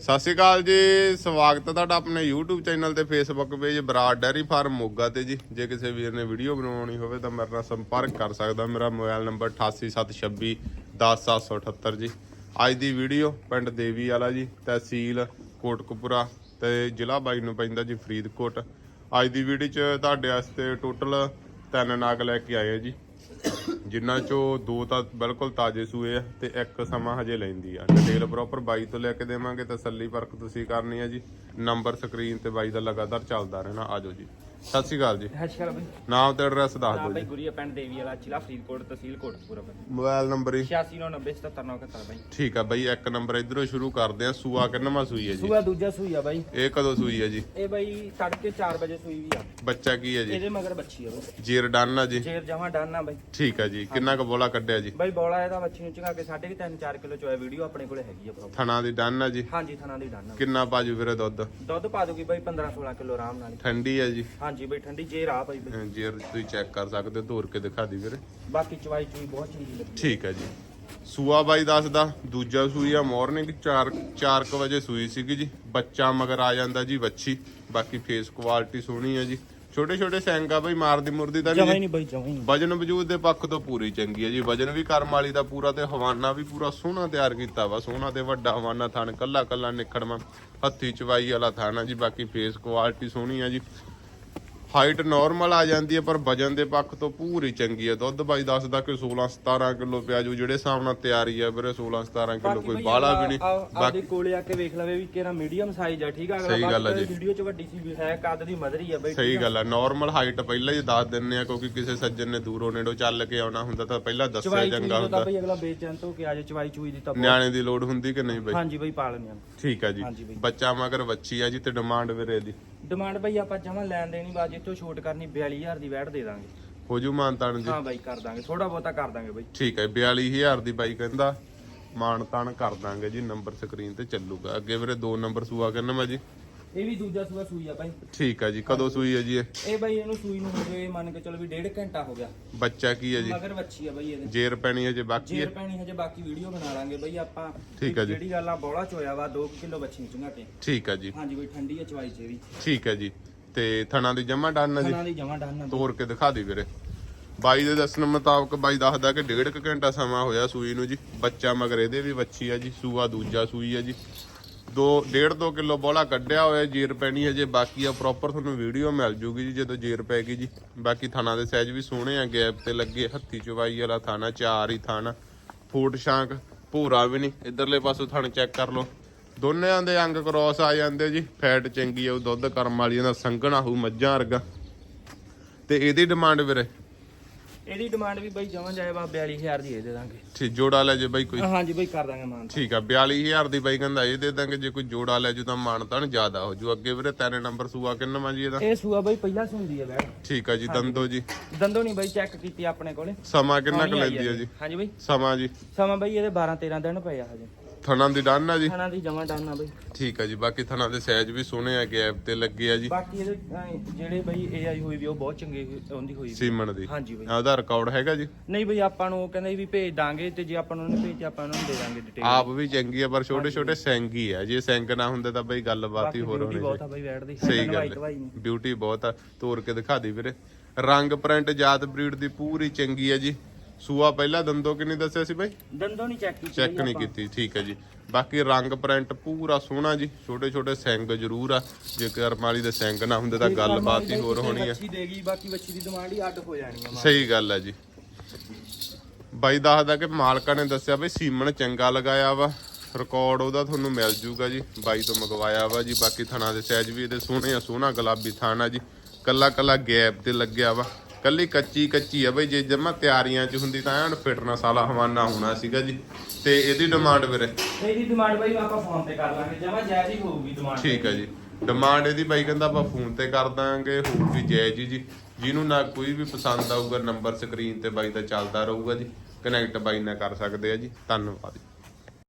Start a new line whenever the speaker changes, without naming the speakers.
ਸਤਿ ਸ਼੍ਰੀ ਅਕਾਲ ਜੀ, ਸਵਾਗਤ ਹੈ ਤੁਹਾਡਾ ਆਪਣੇ YouTube ਚੈਨਲ ਤੇ Facebook page Brar dairy farm Moga ਤੇ ਜੀ। ਜੇ ਕਿਸੇ ਵੀਰ ਨੇ ਵੀਡੀਓ ਬਣਾਉਣੀ ਹੋਵੇ ਤਾਂ ਮੇਰੇ ਨਾਲ ਸੰਪਰਕ ਕਰ ਸਕਦਾ। ਮੇਰਾ ਮੋਬਾਈਲ ਨੰਬਰ 8876 10778 ਜੀ। ਅੱਜ ਦੀ ਵੀਡੀਓ ਪਿੰਡ ਦੇਵੀ ਵਾਲਾ ਜੀ, ਤਹਿਸੀਲ ਕੋਟਕਪੂਰਾ ਤੇ ਜ਼ਿਲ੍ਹਾ ਬਾਈ ਨੂੰ ਪੈਂਦਾ ਜੀ ਫਰੀਦਕੋਟ। ਅੱਜ ਦੀ ਵੀਡੀਓ 'ਚ ਤੁਹਾਡੇ ਵਾਸਤੇ ਟੋਟਲ ਤਿੰਨ ਨਾਗ ਲੈ ਕੇ ਆਏ ਆ ਜੀ। ਜਿਨ੍ਹਾਂ ਚੋਂ ਦੋ ਤਾਂ ਬਿਲਕੁਲ ਤਾਜ਼ੇ ਸੂਏ ਆ ਤੇ ਇੱਕ ਸਮਾਂ ਹਜੇ ਲੈਂਦੀ ਆ। ਡਿਟੇਲ ਪ੍ਰੋਪਰ ਬਾਈ ਤੋਂ ਲੈ ਕੇ ਦੇਵਾਂਗੇ, ਤਸੱਲੀ ਪਰਖ ਤੁਸੀਂ ਕਰਨੀ ਆ ਜੀ। ਨੰਬਰ ਸਕਰੀਨ ਤੇ ਬਾਈ ਦਾ ਲਗਾਤਾਰ ਚੱਲਦਾ ਰਹਿਣਾ ਆਜੋ ਜੀ। ਸਤਿ ਸ਼੍ਰੀ ਅਕਾਲ ਜੀ।
ਹਸ਼ਕਰ ਬਈ।
ਨਾਮ ਤੇ ਐਡਰੈਸ ਦੱਸ
ਨਾਮ
ਦਿਓ
ਬਈ
ਜੀ
ਗੁਰੀਆ ਪਿੰਡ ਦੇਵੀ ਵਾਲਾ ਜ਼ਿਲ੍ਹਾ ਫਰੀਦਕੋਟ ਤਹਿਸੀਲ ਕੋਟਪੂਰਾ ਬਈ।
ਮੋਬਾਈਲ ਨੰਬਰ ਹੀ
8690777971 ਬਈ।
ਠੀਕ ਆ ਬਾਈ ਇੱਕ ਨੰਬਰ ਇਧਰੋਂ ਸ਼ੁਰੂ ਕਰਦੇ ਆ। ਸੂਆ ਕਿੰਨਵਾਂ ਸੂਈ ਹੈ ਜੀ?
ਸੂਆ ਦੂਜਾ ਸੂਈ ਆ ਬਾਈ।
ਇਹ ਕਦੋਂ ਸੂਈ ਹੈ ਜੀ?
ਇਹ ਬਾਈ ਤੜਕੇ 4 ਵਜੇ ਸੂਈ ਵੀ ਆ।
ਬੱਚਾ ਕੀ ਹੈ ਜੀ?
ਇਹਦੇ ਮਗਰ ਬੱਚੀ ਆ ਬਈ
ਜੀਰ ਡਨ ਆ ਜੀ?
ਜੇਰ ਜਮਾ ਡਾਨਾ ਬਾਈ।
ਠੀਕ ਆ ਜੀ। ਕਿੰਨਾ ਕੁ ਬੋਲਾ ਕੱਢਿਆ ਜੀ?
ਬਾਈ ਬੋਲਾ ਇਹਦਾ ਬੱਚੀ ਨੂੰ ਚੰਗਾ ਕੇ 3.5 4 ਕਿਲੋ ਚੋਇਆ ਵੀਡੀਓ ਆਪਣੇ ਕੋਲੇ ਹੈਗੀ ਆ ਪ੍ਰੋਪਰ
ਥਣਾ ਦੀ ਡਨ ਆ ਜੀ?
ਹਾਂਜੀ ਥਣਾ ਦੀ ਡਾਨਾ
ਕਿੰਨਾ ਪਾਜੂ ਵੀਰੇ ਦੁੱਧ?
ਦੁੱਧ ਪਾ ਦੂਗੀ ਬਾਈ 15 16 ਕਿਲੋ ਆਰਾਮ ਨਾਲ। ਹੀ।
ਠੰਡੀ ਹੈ ਜੀ।
ਹਾਂਜੀ ਬਾਈ ਠੰਡੀ ਜੇਰ ਆ ਬਾਈ। ਬਈ।
ਜੀਰ ਤੁਸੀਂ ਚੈੱਕ ਕਰ ਸਕਦੇ ਹੋ ਤੋੜ ਕੇ ਦਿਖਾ ਦੀ ਵੀਰੇ।
ਬਾਕੀ ਚਵਾਈ ਚੂਈ ਬਹੁਤ ਚੰਗੀ ਲੱਗੀ।
ਠੀਕ ਹੈ ਜੀ। ਸੂਆ ਬਾਈ ਦੱਸਦਾ ਦੂਜਾ ਸੂਈ ਆ ਮਾਰਨਿੰਗ 4 4 ਵਜੇ ਸੂਈ ਸੀਗੀ ਜੀ। ਬੱਚਾ ਮਗਰ ਆ ਜਾਂਦਾ ਜੀ ਵੱਛੀ। ਬਾਕੀ ਫੇਸ ਕੁਆਲਿਟੀ ਸੋਹਣੀ ਹੈ ਜੀ। ਛੋਟੇ ਛੋਟੇ ਸੈਂਗਾ ਬਾਈ ਮਾਰਦੀ ਮੁਰਦੀ ਤਾਂ ਨਹੀਂ
ਬਾਈ
ਵਜਨ ਵਜੂਦ ਦੇ ਪੱਖ ਤੋਂ ਪੂਰੀ ਚੰਗੀ ਹੈ ਜੀ। ਵਜਨ ਵੀ ਕਰਮ ਵਾਲੀ ਦਾ ਪੂਰਾ ਤੇ ਹਵਾਨਾ ਵੀ ਪੂਰਾ ਸੋਹਣਾ ਤਿਆਰ ਕੀਤਾ ਵਾ। ਸੋਹਣਾ ਤੇ ਵੱਡਾ ਹਵਾਨਾ ਥਣ ਕੱਲਾ ਕੱਲਾ ਨਿਖੜਵਾ। ਹੱਥੀ ਚਵਾਈ ਵਾਲਾ ਥਾਣਾ ਜੀ। ਬਾਕੀ ਫੇਸ ਕੁਆਲਿਟੀ ਸੋਹਣੀ ਹੈ ਜੀ। ਹਾਈਟ ਨਾਰਮਲ ਆ ਜਾਂਦੀ ਹੈ ਪਰ ਵਜਨ ਦੇ ਪੱਖ ਤੋਂ ਪੂਰੀ ਚੰਗੀ ਹੈ। ਦੁੱਧ ਬਾਈ ਦੱਸਦਾ ਕਿ 16 17 ਕਿਲੋ ਪਿਆਜੂ ਜਿਹੜੇ ਹਿਸਾਬ ਨਾਲ ਤਿਆਰੀ ਹੈ ਵੀਰੇ 16 17 ਕਿਲੋ ਕੋਈ ਬਾਲਾ ਵੀ ਨਹੀਂ।
ਬਾਕੀ ਕੋਲੇ ਆ ਕੇ ਵੇਖ ਲਵੇ ਵੀ ਕਿਹੜਾ ਮੀਡੀਅਮ ਸਾਈਜ਼ ਆ ਠੀਕ ਆ?
ਸਹੀ ਗੱਲ ਆ ਜੀ।
ਵੀਡੀਓ ਚ ਵੱਡੀ ਸੀ ਵੀ ਹੈ ਕੱਦ ਦੀ ਮਦਰੀ ਆ ਬਾਈ
ਸਹੀ ਗੱਲ ਹੈ ਨਾਰਮਲ ਹਾਈਟ ਪਹਿਲਾਂ ਹੀ ਦੱਸ ਦਿੰਨੇ ਆ ਕਿਉਂਕਿ ਕਿਸੇ ਸੱਜਣ ਨੇ ਦੂਰੋਂ ਨੇੜੋਂ ਚੱਲ ਕੇ ਆਉਣਾ ਹੁੰਦਾ ਤਾਂ ਪਹਿਲਾਂ ਦੱਸਿਆ ਚੰਗਾ
ਦਾ
ਹੁੰਦਾ।
ਬਈ ਅਗਲਾ ਬੇਚੈਨ ਤੋਂ ਕਿ ਅੱਜ ਚਵਾਈ ਚੂਈ ਦੀ ਤਾਂ
ਨਿਆਣੇ ਦੀ ਲੋੜ ਹੁੰਦੀ ਕਿ ਨਹੀਂ ਬਾਈ?
ਹਾਂਜੀ ਬਈ ਪਾ ਲੈਂਦੇ ਆ।
ਠੀਕ ਆ ਜੀ। ਬੱਚਾ ਮਗਰ ਬੱਚੀ ਆ ਜੀ ਤੇ ਡਿਮਾਂਡ ਵੀਰੇ ਦੀ
ਡਿਮਾਂਡ ਬਈ ਆਪਾਂ ਜਮਾ ਲੈਣ ਦੇਣੀ ਬਾਅਦ ਜਿੱਥੋਂ ਛੋਟ ਕਰਨੀ 42000 ਦੀ ਵੈਟ ਦੇ ਦਾਂਗੇ।
ਹੋ ਜੂ ਮਾਨਤਾਨ ਜੀ।
ਹਾਂ ਬਾਈ ਕਰ ਦਾਂਗੇ। ਥੋੜਾ ਬਹੁਤਾ ਕਰ ਦਾਂਗੇ ਬਈ।
ਠੀਕ ਹੈ 42000 ਦੀ ਬਾਈ ਕਹਿੰਦਾ ਮਾਨਤਾਨ ਕਰ ਦਾਂਗੇ ਜੀ ਨੰਬਰ ਸਕਰੀਨ ਤੇ ਚੱਲੂਗਾ। ਅੱਗੇ ਵੀਰੇ ਦੋ ਨੰਬਰ ਸੂਆ ਕਰਨਾ ਮੈਂ ਜੀ।
ਇਹ ਵੀ ਦੂਜਾ ਸੂਆ ਸੂਈ ਆ ਬਾਈ
ਠੀਕ ਹੈ ਜੀ ਕਦੋਂ ਸੂਈ ਹੈ ਜੀ ਇਹ?
ਇਹ ਬਾਈ ਇਹਨੂੰ ਸੂਈ ਨੂੰ ਹੋ ਗਏ ਮੰਨ ਕੇ ਚਲੋ ਵੀ ਡੇਢ ਘੰਟਾ ਹੋ ਗਿਆ।
ਬੱਚਾ ਕੀ ਹੈ ਜੀ?
ਮਗਰ ਬੱਚੀ ਆ ਬਈ ਇਹਦੇ।
ਜੇਰ ਪੈਣੀ ਹੈ ਜੇ ਬਾਕੀ
ਜੇਰ
ਹੈ
ਪੈਣੀ ਹਜੇ ਬਾਕੀ ਵੀਡੀਓ ਬਣਾ ਲਾਂਗੇ ਬਈ ਆਪਾਂ।
ਠੀਕ ਆ ਜੀ।
ਜਿਹੜੀ ਗੱਲ ਆ ਬੋਲਾ ਚੋਇਆ ਵਾ 2 ਕਿਲੋ ਨੂੰ ਚੰਗਾ ਕੇ
ਠੀਕ ਹੈ ਜੀ।
ਹਾਂਜੀ ਬਈ ਠੰਡੀ ਆ ਚਵਾਈ ਚ ਵੀ।
ਠੀਕ ਹੈ ਜੀ। ਤੇ ਥਣਾ ਦੀ ਜਮਾ ਡਨ ਜੀ?
ਖਾਣਾ ਦੀ ਜਮਾ ਡਾਨਾ
ਤੋੜ ਕੇ ਦਿਖਾ ਦੀ ਵੀਰੇ। ਬਾਈ ਦੇ ਦੱਸਣ ਮੁਤਾਬਕ ਬਾਈ ਦੱਸਦਾ ਕਿ ਡੇਢ ਕੁ ਘੰਟਾ ਸਮਾਂ ਹੋਇਆ ਸੂਈ ਨੂੰ ਜੀ। ਬੱਚਾ ਮਗਰ ਇਹਦੇ ਵੀ ਵੱਛੀ ਹੈ ਜੀ ਸੂਆ ਦੂਜਾ ਸੂਈ ਹੈ ਜੀ। ਦੋ, ਡੇਢ ਦੋ ਕਿਲੋ ਬੋਲਾ ਕੱਢਿਆ ਹੋਇਆ, ਜੀਰ ਪੈਣੀ ਹਜੇ, ਬਾਕੀ ਆ ਪ੍ਰੋਪਰ ਤੁਹਾਨੂੰ ਵੀਡੀਓ ਮਿਲ ਜੂਗੀ ਜੀ, ਜਦੋਂ ਜੀਰ ਪੈ ਗਈ ਜੀ। ਬਾਕੀ ਥਾਣਾ ਦੇ ਸਾਈਜ਼ ਵੀ ਸੋਹਣੇ ਆ, ਗੈਪ ਤੇ ਲੱਗੇ, ਹੱਥੀ ਚਵਾਈ ਵਾਲਾ ਥਾਣਾ, ਚਾਰ ਹੀ ਥਾਣਾ, ਫੂਟ ਸ਼ਾਂਕ ਭੂਰਾ ਵੀ ਨਹੀਂ, ਇਧਰਲੇ ਪਾਸੋਂ ਥਣ ਚੈੱਕ ਕਰ ਲਓ। ਦੋਨਿਆਂ ਦੇ ਅੰਗ ਕ੍ਰੋਸ ਆ ਜਾਂਦੇ ਜੀ ਫੈਟ ਚੰਗੀ ਆ, ਉਹ ਦੁੱਧ ਕਰਮ ਵਾਲੀਆਂ ਦਾ ਸੰਘਣਾ ਹੋਊ ਮੱਝਾਂ ਵਰਗਾ। ਤੇ ਇਹਦੀ ਡਿਮਾਂਡ ਵੀਰੇ
ਇਹਦੀ ਡਿਮਾਂਡ ਵੀ ਬਈ ਜਮਾਂ ਜਾਏ ਵਾ 42000 ਦੀ ਇਹ ਦੇ ਦਾਂਗੇ।
ਠੀਕ ਜੋੜਾ ਲੈ ਜੇ ਬਾਈ ਕੋਈ।
ਹਾਂਜੀ ਬਈ ਕਰ ਦਾਂਗੇ ਮਾਨ
ਠੀਕ ਆ 42000 ਦੀ ਬਾਈ ਕਹਿੰਦਾ ਇਹ ਦੇ ਦਾਂਗੇ ਜੇ ਕੋਈ ਜੋੜਾ ਲੈ ਜੂ ਤਾਂ ਮਾਨਤਾਨ ਜ਼ਿਆਦਾ ਹੋ ਜੂ। ਅੱਗੇ ਵੀਰੇ ਤੇਰੇ ਨੰਬਰ ਸੂਆ ਕਿੰਨਾ ਜੀ ਇਹਦਾ?
ਇਹ ਸੂਆ ਬਈ ਪਹਿਲਾਂ ਸੁੰਦੀ ਹੈ ਵੈੜ
ਠੀਕ ਆ ਜੀ ਦੰਦੋ ਜੀ।
ਦੰਦੋਂ ਨਹੀਂ ਬਈ ਚੈੱਕ ਕੀਤੀ ਆਪਣੇ ਕੋਲੇ।
ਸਮਾਂ ਕਿੰਨਾ ਕੁ ਲੈਂਦੀ ਆ ਜੀ?
ਹਾਂਜੀ ਬਈ।
ਸਮਾਂ ਜੀ।
ਸਮਾਂ ਬਈ ਇਹਦੇ 12 13 ਦਿਨ ਪਏ ਆ ਹਜੇ।
ਥਣਾ ਦੀ ਡਨ ਆ ਜੀ?
ਖਾਣਾ ਦੀ ਜਮਾ ਡਾਨਾ ਬਈ।
ਠੀਕ ਆ ਜੀ ਬਾਕੀ ਥਣਾ ਦੇ ਸਾਈਜ਼ ਵੀ ਸੋਹਣੇ ਆ ਗੈਪ ਤੇ ਲੱਗੇ ਆ ਜੀ।
ਬਾਕੀ ਇਹਦੇ ਜਿਹੜੇ ਬਈ ਏਆਈ ਹੋਈ ਵੀ ਉਹ ਬਹੁਤ ਚੰਗੇ ਉਹਦੀ ਹੋਈ ਵੀ।
ਸੀਮਨ ਦੀ।
ਹਾਂਜੀ ਬਈ।
ਉਹਦਾ ਰਿਕਾਰਡ ਹੈਗਾ ਜੀ?
ਨਹੀਂ ਬਈ ਆਪਾਂ ਨੂੰ ਉਹ ਕਹਿੰਦੇ ਵੀ ਭੇਜ ਦਾਂਗੇ ਤੇ ਜੇ ਆਪਾਂ ਨੂੰ ਉਹਨੇ ਭੇਜਿਆ ਆਪਾਂ ਉਹਨੂੰ ਦੇ ਦਾਂਗੇ ਡਿਟੇਲ
ਆਪ ਵੀ ਚੰਗੀ ਆ ਪਰ ਛੋਟੇ ਛੋਟੇ ਸੈਂਗ ਹੀ ਆ। ਜੇ ਸੈਂਗ ਨਾ ਹੁੰਦੇ ਤਾਂ ਬਈ ਗੱਲਬਾਤ ਹੀ ਹੋਰ ਹੋਣੀ
ਬਹੁਤ
ਸੀ
ਆ ਬਈ ਵੈੜ ਦੀ।
ਸਹੀ ਗੱਲ ਹੈ। ਬਿਊਟੀ ਬਹੁਤ ਆ। ਤੋੜ ਕੇ ਦਿਖਾ ਦੀ ਵੀਰੇ। ਰੰਗ ਪ੍ਰਿੰਟ ਜਾਤ ਬਰੀਡ ਦੀ ਪੂਰੀ ਚੰਗੀ ਹੈ ਜੀ। ਸੂਆ ਪਹਿਲਾਂ ਦੰਦੋ ਕਿੰਨੀ ਦੱਸਿਆ ਸੀ ਬਾਈ?
ਦੰਦੋਂ ਨਹੀਂ ਚੈੱਕ ਕੀਤੀ
ਚੈੱਕ ਨਹੀਂ। ਕੀਤੀ ਠੀਕ ਹੈ ਜੀ। ਬਾਕੀ ਰੰਗ ਪ੍ਰਿੰਟ ਪੂਰਾ ਸੋਹਣਾ ਜੀ ਛੋਟੇ ਛੋਟੇ ਸਿੰਗ ਜ਼ਰੂਰ ਆ। ਜੇ ਕਰਮਾਲੀ ਦੇ ਸਿੰਗ ਨਾ ਹੁੰਦੇ ਤਾਂ ਗੱਲਬਾਤ ਹੀ ਹੋਰ ਹੋਣੀ ਆ।
ਵੱਛੀ ਦੇਗੀ ਬਾਕੀ ਵੱਛੀ ਦੀ ਡਿਮਾਂਡ ਹੀ ਅੱਡ ਹੋ ਜਾਣੀ ਆ
ਸਹੀ ਗੱਲ ਹੈ ਜੀ। ਬਾਈ ਦੱਸਦਾ ਕਿ ਮਾਲਕਾਂ ਨੇ ਦੱਸਿਆ ਬਈ ਸੀਮਨ ਚੰਗਾ ਲਗਾਇਆ ਵਾ। ਰਿਕਾਰਡ ਉਹਦਾ ਤੁਹਾਨੂੰ ਮਿਲ ਜੂਗਾ ਜੀ। ਬਾਈ ਤੋਂ ਮੰਗਵਾਇਆ ਵਾ ਜੀ। ਬਾਕੀ ਥਣਾ ਦੇ ਸਾਈਜ਼ ਵੀ ਇਹਦੇ ਸੋਹਣੇ ਆ ਸੋਹਣਾ ਗੁਲਾਬੀ ਥਾਣਾ ਜੀ। ਕੱਲਾ ਕੱਲਾ ਗੈਪ ਤੇ ਲੱਗਿਆ ਵਾ। ਕੱਲੀ ਕੱਚੀ ਕੱਚੀ ਆ ਬਈ ਜੇ ਜਮਾ ਤਿਆਰੀਆਂ ਚ ਹੁੰਦੀ ਤਾਂ ਐਨ ਫਿਟਨੈਸ ਵਾਲਾ ਹਵਾਨਾ ਹੋਣਾ ਸੀਗਾ ਜੀ। ਤੇ ਇਹਦੀ ਡਿਮਾਂਡ ਵੀਰੇ?
ਇਹਦੀ ਡਿਮਾਂਡ ਬਈ ਆਪਾਂ ਫੋਨ ਤੇ ਕਰ ਲਾਂਗੇ ਜਮਾ ਜਾਇਜ਼ ਹੀ ਹੋਊਗੀ ਡਿਮਾਂਡ
ਠੀਕ ਹੈ ਜੀ। ਡਿਮਾਂਡ ਇਹਦੀ ਬਾਈ ਕਹਿੰਦਾ ਆਪਾਂ ਫੋਨ ਤੇ ਕਰ ਦਾਂਗੇ ਹੋਊਗੀ ਜਾਇਜ਼ ਹੀ ਜੀ। ਜਿਹਨੂੰ ਨਾ ਕੋਈ ਵੀ ਪਸੰਦ ਆਊਗਾ ਨੰਬਰ ਸਕਰੀਨ ਤੇ ਬਾਈ ਦਾ ਚੱਲਦਾ ਰਹੂਗਾ ਜੀ। ਕਨੈਕਟ ਬਾਈ ਨਾਲ ਕਰ ਸਕਦੇ ਆ ਜੀ। ਧੰਨਵਾਦ